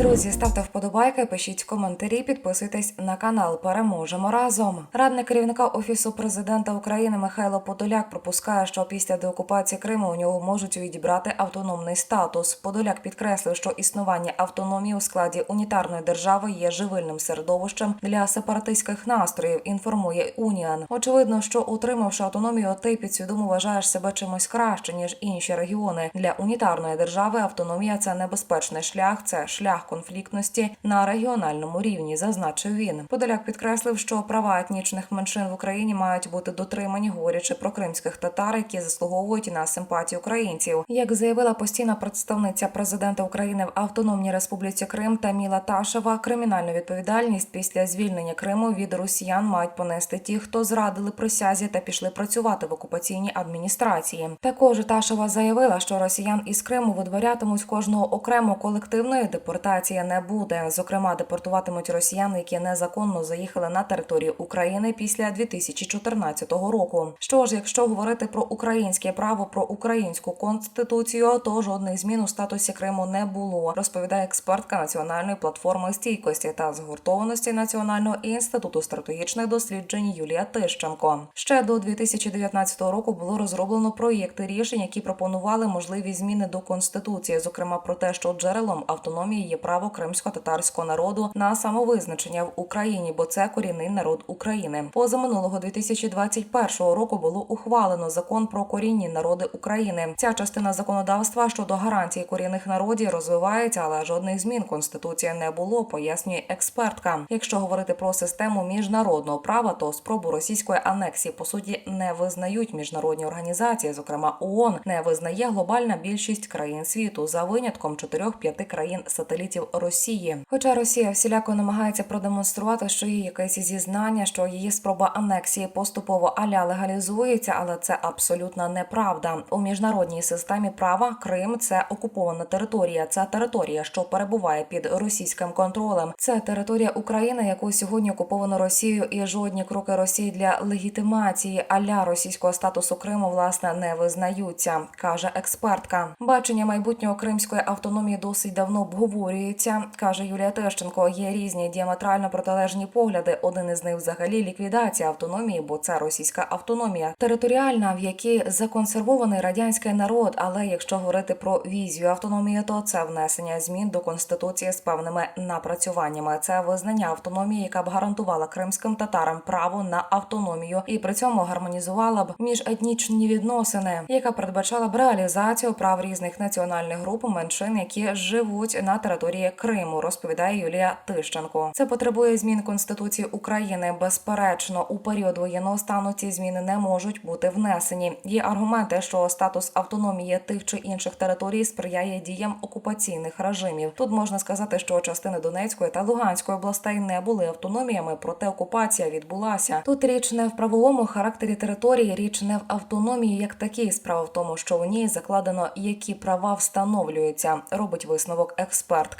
Друзі, ставте вподобайки, пишіть коментарі, підписуйтесь на канал. Переможемо разом. Радник керівника офісу президента України Михайло Подоляк пропускає, що після деокупації Криму у нього можуть відібрати автономний статус. Подоляк підкреслив, що існування автономії у складі унітарної держави є живильним середовищем для сепаратистських настроїв. Інформує Уніан. Очевидно, що утримавши автономію, ти підсвідомо вважаєш себе чимось краще ніж інші регіони. Для унітарної держави автономія це небезпечний шлях, це шлях конфліктності на регіональному рівні, зазначив він. Подоляк підкреслив, що права етнічних меншин в Україні мають бути дотримані, говорячи про кримських татар, які заслуговують на симпатію українців. Як заявила постійна представниця президента України в Автономній Республіці Крим Таміла Ташева, кримінальну відповідальність після звільнення Криму від росіян мають понести ті, хто зрадили присязі та пішли працювати в окупаційній адміністрації. Також Ташева заявила, що росіян із Криму видворятимуть кожного окремо колективної депортації не буде. Зокрема, депортуватимуть росіян, які незаконно заїхали на територію України після 2014 року. Що ж, якщо говорити про українське право, про українську конституцію, то жодних змін у статусі Криму не було. Розповідає експертка національної платформи стійкості та згуртованості Національного інституту стратегічних досліджень Юлія Тищенко. Ще до 2019 року було розроблено проєкти рішень, які пропонували можливі зміни до конституції, зокрема про те, що джерелом автономії є право кримсько-татарського народу на самовизначення в Україні, бо це корінний народ України. Позаминулого 2021 року було ухвалено закон про корінні народи України. Ця частина законодавства щодо гарантії корінних народів розвивається, але жодних змін конституції не було, пояснює експертка. Якщо говорити про систему міжнародного права, то спробу російської анексії по суті не визнають міжнародні організації, зокрема ООН, не визнає глобальна більшість країн світу за винятком 4-5 країн сателітів Росії. Хоча Росія всіляко намагається продемонструвати, що є якесь зізнання, що її спроба анексії поступово аля легалізується, але це абсолютна неправда. У міжнародній системі права Крим це окупована територія. Це територія, що перебуває під російським контролем. Це територія України, яку сьогодні окуповано Росією, і жодні кроки Росії для легітимації аля російського статусу Криму власне не визнаються, каже експертка. Бачення майбутнього кримської автономії досить давно обговорюється, каже Юлія Тищенко. Є різні діаметрально протилежні погляди. Один із них взагалі ліквідація автономії, бо це російська автономія, територіальна, в якій законсервований радянський народ. Але якщо говорити про візію автономії, то це внесення змін до конституції з певними напрацюваннями. Це визнання автономії, яка б гарантувала кримським татарам право на автономію, і при цьому гармонізувала б міжетнічні відносини, яка передбачала б реалізацію прав різних національних груп меншин, які живуть на території Криму, розповідає Юлія Тищенко. Це потребує змін конституції України. Безперечно, у період воєнного стану ці зміни не можуть бути внесені. Є аргументи, що статус автономії тих чи інших територій сприяє діям окупаційних режимів. Тут можна сказати, що частини Донецької та Луганської областей не були автономіями, проте окупація відбулася. Тут річ не в правовому характері території, річ не в автономії як такій. Справа в тому, що у ній закладено які права встановлюються. Робить висновок експертка.